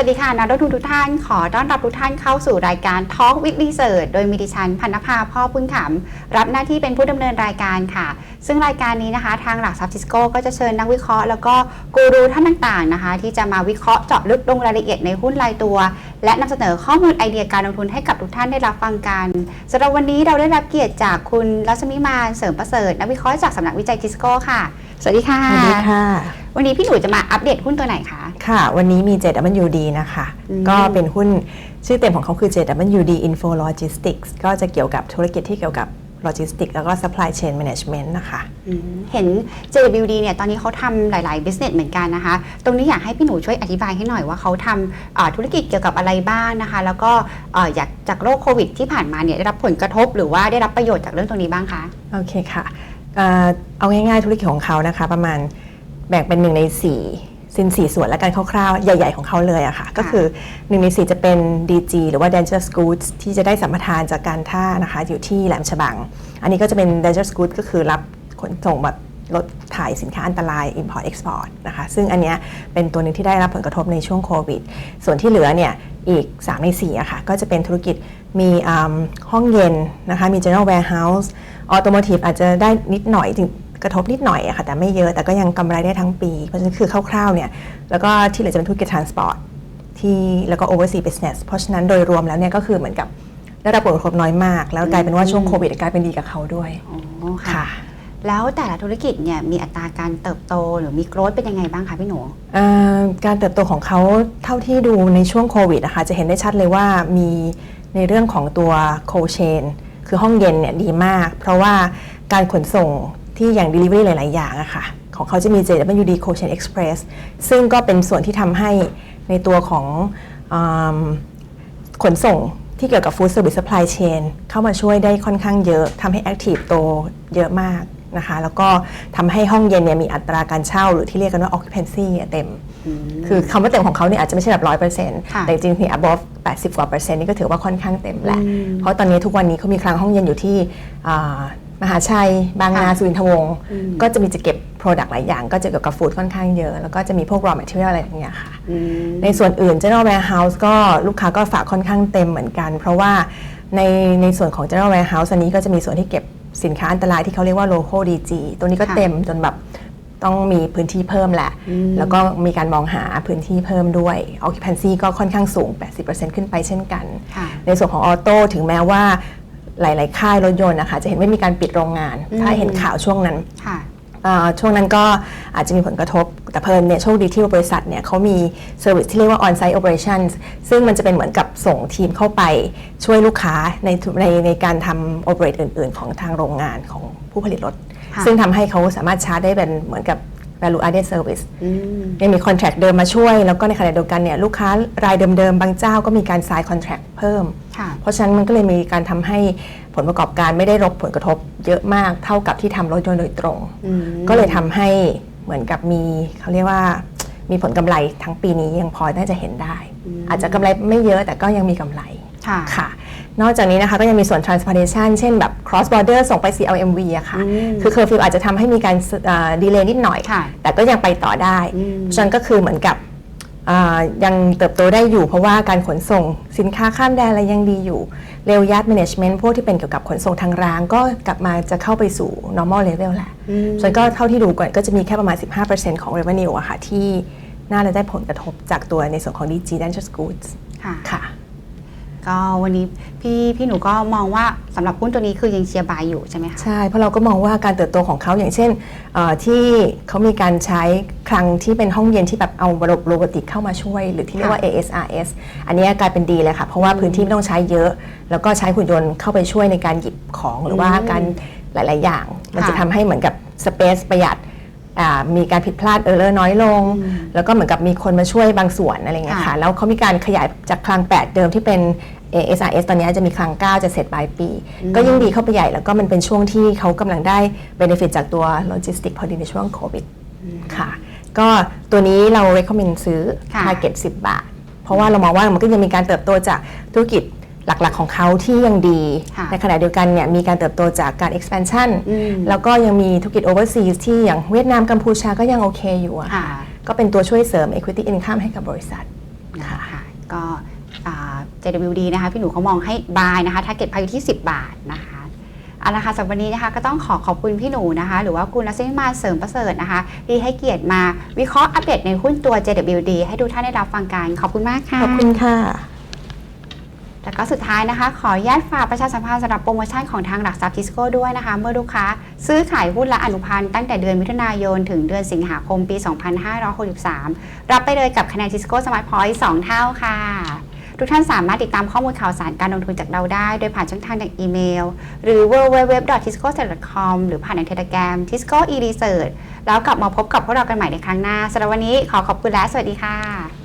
วัสดีค่ะนักลงทุนทุกท่านขอต้อนรับทุกท่านเข้าสู่รายการ Talk with Research โดยมีดิฉันพันนภาพ่อพึ่งขำรับหน้าที่เป็นผู้ดำเนินรายการค่ะ ซึ่งรายการนี้นะคะ ทางหลักทรัพย์ซิสโก้ก็จะเชิญนักวิเคราะห์แล้วก็กูรูท่านต่างๆนะคะ ที่จะมาวิเคราะห์เจาะลึกลงรายละเอียดในหุ้นรายตัว และนำเสนอข้อมูลไอเดียการลงทุนให้กับทุกท่านได้รับฟังกันสำหรับวันนี้เราได้รับเกียรติจากคุณรัศมีมานเสริมประเสริฐนักวิเคราะห์จากสำนักวิจัยทิสโก้ค่ะ สวัสดีค่ะสวัสดีค่ะ วันนี้พี่หนูจะมาอัปเดตหุ้นตัวไหนคะ ค่ะ วันนี้มี JWD นะคะ อืม ก็เป็นหุ้นชื่อเต็มของเขาคือ JWD Info Logistics ก็จะเกี่ยวกับธุรกิจที่เกี่ยวกับโลจิสติกแล้วก็ supply chain management นะคะ อืมเห็น JWD เนี่ยตอนนี้เขาทำหลาย ๆ business เหมือนกันนะคะ ตรงนี้อยากให้พี่หนูช่วยอธิบายให้หน่อยว่าเขาทำอ่าธุรกิจเกี่ยวกับอะไรบ้างนะคะ แล้วก็อ่าอยากจากโรคโควิดที่ผ่านมาเนี่ยได้รับผลกระทบหรือว่าได้รับประโยชน์จากเรื่องตรงนี้บ้างคะ โอเคค่ะเอ่อเอาง่ายๆธุรกิจของเขานะคะ ประมาณ แบ่งเป็นหนึ่งในสี่สินสี่ส่วนและกันคร่าวๆ ใหญ่ ๆ ของเขาเลยอะค่ะ ก็คือหนึ่งในสี่จะเป็น DG หรือว่า Dangerous Goods ที่จะได้สัมปทานจากการท่านะคะ อยู่ที่แหลมฉบัง อันนี้ก็จะเป็น Dangerous Goods ก็คือรับขนส่งแบบรถถ่ายสินค้าอันตราย Import Export นะคะ ซึ่งอันเนี้ยเป็นตัวหนึ่งที่ได้รับผลกระทบในช่วงโควิด ส่วนที่เหลือเนี่ยอีก 3 ใน4อะค่ะ ก็จะเป็นธุรกิจมีอืมห้องเย็นนะคะ มี General Warehouse ออโตโมทีฟอาจจะได้นิดหน่อยถึง กระทบนิดหน่อยอะค่ะแต่ไม่เยอะแต่ก็ยังกำไรได้ทั้งปี เพราะฉะนั้นคือคร่าวๆเนี่ยแล้วก็ที่เหลือจะเป็นธุรกิจ transport ที่แล้วก็ overseas business เพราะฉะนั้นโดยรวมแล้วเนี่ยก็คือเหมือนกับได้รับผลกระทบน้อยมาก แล้วกลายเป็นว่าช่วงโควิดกลายเป็นดีกับเขาด้วยอ๋อค่ะ แล้วแต่ละธุรกิจเนี่ยมีอัตราการเติบโตหรือมีโกรธเป็นยังไงบ้างคะพี่หนู เอ่อการเติบโตของเขาเท่าที่ดูในช่วงโควิดนะคะจะเห็นได้ชัดเลยว่ามีในเรื่องของตัวโคเชนคือห้องเย็นเนี่ยดีมาก เพราะว่าการขนส่ง ที่อย่าง Delivery หลาย ๆ อย่างอะค่ะ ของเขาจะมี JWD c o c h a i n Express ซึ่งก็เป็นส่วนที่ทำให้ในตัวของอืมขนส่งที่เกี่ยวกับ Food Service Supply Chain เข้ามาช่วยได้ค่อนข้างเยอะทำให้ Active โตเยอะมากนะคะ แล้วก็ทำให้ห้องเย็นเนี่ยมีอัตราการเช่า หรือที่เรียกกันว่า occupancy เนี่ยเต็ม คือคำว่าเต็มของเขาเนี่ยอาจจะไม่ใช่แบบร้อยเปอร์เซ็นต์ค่ะแต่จริงๆที่ above 80 กว่าเปอร์เซ็นต์นี่ก็ถือว่าค่อนข้างเต็มแหละอืมเพราะตอนนี้ทุกวันนี้เขามีคลังห้องเย็นอยู่ที่อ่า มหาชัย บางนาค่ะสุวินทวงศ์อืมก็จะมีจะเก็บ Product หลายอย่าง ก็จะเกี่ยวกับฟู้ดค่อนข้างเยอะ แล้วก็จะมีพวก raw material อะไรอย่างเงี้ยค่ะอืมในส่วนอื่น General Warehouse ก็ลูกค้าก็ฝากค่อนข้างเต็มเหมือนกัน เพราะว่าในในส่วนของ General Warehouse อันนี้ก็จะมีส่วนที่เก็บสินค้าอันตรายที่เขาเรียกว่า local DG ตัวนี้ก็ค่ะเต็มจนแบบต้องมีพื้นที่เพิ่มแหละอืมแล้วก็มีการมองหาพื้นที่เพิ่มด้วย occupancy ก็ค่อนข้างสูง 80%ขึ้นไปเช่นกันค่ะในส่วนของออโต้ถึงแม้ว่า หลาย ๆ ค่ายรถยนต์นะคะจะเห็นว่ามีการปิดโรงงานอืมถ้าเห็นข่าวช่วงนั้นค่ะอ่าช่วงนั้นก็อาจจะมีผลกระทบ แต่เพลินเนี่ยโชคดีที่บริษัทเนี่ยเขามีเซอร์วิสที่เรียกว่า on-site operations ซึ่งมันจะเป็นเหมือนกับส่งทีมเข้าไปช่วยลูกค้าในธุในในการทำ operate อื่น ๆ ของทางโรงงานของผู้ผลิตรถค่ะซึ่งทำให้เขาสามารถชาร์จได้เป็นเหมือนกับ value added service อืมยังมี contract เดิมมาช่วย แล้วก็ในขณะเดียวกันเนี่ยลูกค้ารายเดิม ๆ บางเจ้าก็มีการ sign contract เพิ่มค่ะเพราะฉะนั้นมันก็เลยมีการทำให้ผลประกอบการไม่ได้รับผลกระทบเยอะมากเท่ากับที่ทำรถยนต์โดยตรงอืมก็เลยทำให้เหมือนกับมีเขาเรียกว่ามีผลกำไรทั้งปีนี้ยังพอน่าจะเห็นได้ อาจจะกำไรไม่เยอะแต่ก็ยังมีกำไรค่ะค่ะ นอกจากนี้นะคะก็ยังมีส่วน transportation เช่นแบบ cross border ส่งไป CLMV อะค่ะอืมคือ curfew อาจจะทำให้มีการดีเลย์นิดหน่อยค่ะแต่ก็ยังไปต่อได้อืมฉะนั้นก็คือเหมือนกับอ่า ยังเติบโตได้อยู่เพราะว่าการขนส่งสินค้าข้ามแดนอะไรยังดีอยู่เร็วยัด management พวกที่เป็นเกี่ยวกับขนส่งทางราง ก็กลับมาจะเข้าไปสู่ normal level แหละอืมส่วนก็เท่าที่ดูก่อนก็จะมีแค่ประมาณ 15%ของ revenue อะค่ะที่น่าจะได้ผลกระทบจากตัวในส่วนของ DG Dangerous Goods ค่ะค่ะ ก็วันนี้พี่พี่หนูก็มองว่าสำหรับหุ้นตัวนี้คือยังเชียร์บายอยู่ใช่ไหมคะใช่ เพราะเราก็มองว่าการเติบโตของเขาอย่างเช่นเอ่อที่เขามีการใช้คลังที่เป็นห้องเย็นที่แบบเอาระบบโรบอติกเข้ามาช่วย หรือที่เรียกว่า ASRS อันนี้กลายเป็นดีเลยค่ะ เพราะว่าพื้นที่ไม่ต้องใช้เยอะ แล้วก็ใช้หุ่นยนต์เข้าไปช่วยในการหยิบของหรือว่าอืมการหลาย ๆ อย่าง มันจะค่ะทำให้เหมือนกับสเปซประหยัดอ่ามีการผิดพลาดเออร์เลอร์น้อยลงอืมแล้วก็เหมือนกับมีคนมาช่วยบางส่วนอะไรเงี้ยค่ะค่ะแล้วเขามีการขยายจากคลัง 8 เดิมที่เป็น ASRS ตอนนี้จะมีคลัง9 จะเสร็จปลายปี ก็ยิ่งดีเข้าไปใหญ่แล้วก็มันเป็นช่วงที่เขากำลังได้ benefit จากตัวโลจิสติกพอดีในช่วงโควิดค่ะ ก็ตัวนี้เรา recommend ซื้อค่ะ target 10 บาท เพราะว่าเรามองว่ามันก็ยังมีการเติบโตจากธุรกิจหลักๆ ของเขาที่ยังดีค่ะในขณะเดียวกันเนี่ยมีการเติบโตจากการ expansion อืมแล้วก็ยังมีธุรกิจ overseas ที่อย่างเวียดนามกัมพูชาก็ยังโอเคอยู่อะค่ะก็เป็นตัวช่วยเสริม equity income ให้กับบริษัทนะคะก็อ่า JWD นะคะพี่หนูเขามองให้บายนะคะถ้าเก็ตพายุที่ 10 บาทนะคะเอาละค่ะสำหรับวันนี้นะคะก็ต้องขอขอบคุณพี่หนูนะคะ หรือว่าคุณนัสซิมาเสริมประเสริฐนะคะที่ให้เกียรติมาวิเคราะห์อัปเดตในหุ้นตัว JWD ให้ทุกท่านได้รับฟังกันขอบคุณมากค่ะขอบคุณค่ะแล้วก็สุดท้ายนะคะ ขออนุญาตฝากประชาสัมพันธ์สำหรับโปรโมชั่นของทางหลักทรัพย์ทิสโก้ด้วยนะคะ เมื่อลูกค้าซื้อขายหุ้นและอนุพันธ์ตั้งแต่เดือนมิถุนายน ถึงเดือนสิงหาคมปี 2563 รับไปเลยกับคะแนนทิสโก้สมาร์ทพอยต์2เท่าค่ะ ทุกท่านสามารถติดตามข้อมูลข่าวสารการลงทุนจากเราได้ โดยผ่านช่องทางอย่างอีเมล หรือ www.tisco.com หรือผ่านทางเทเลกรม Tisco e-research แล้วกลับมาพบกับพวกเรากันใหม่ในครั้งหน้าสำหรับวันนี้ขอขอบคุณและสวัสดีค่ะ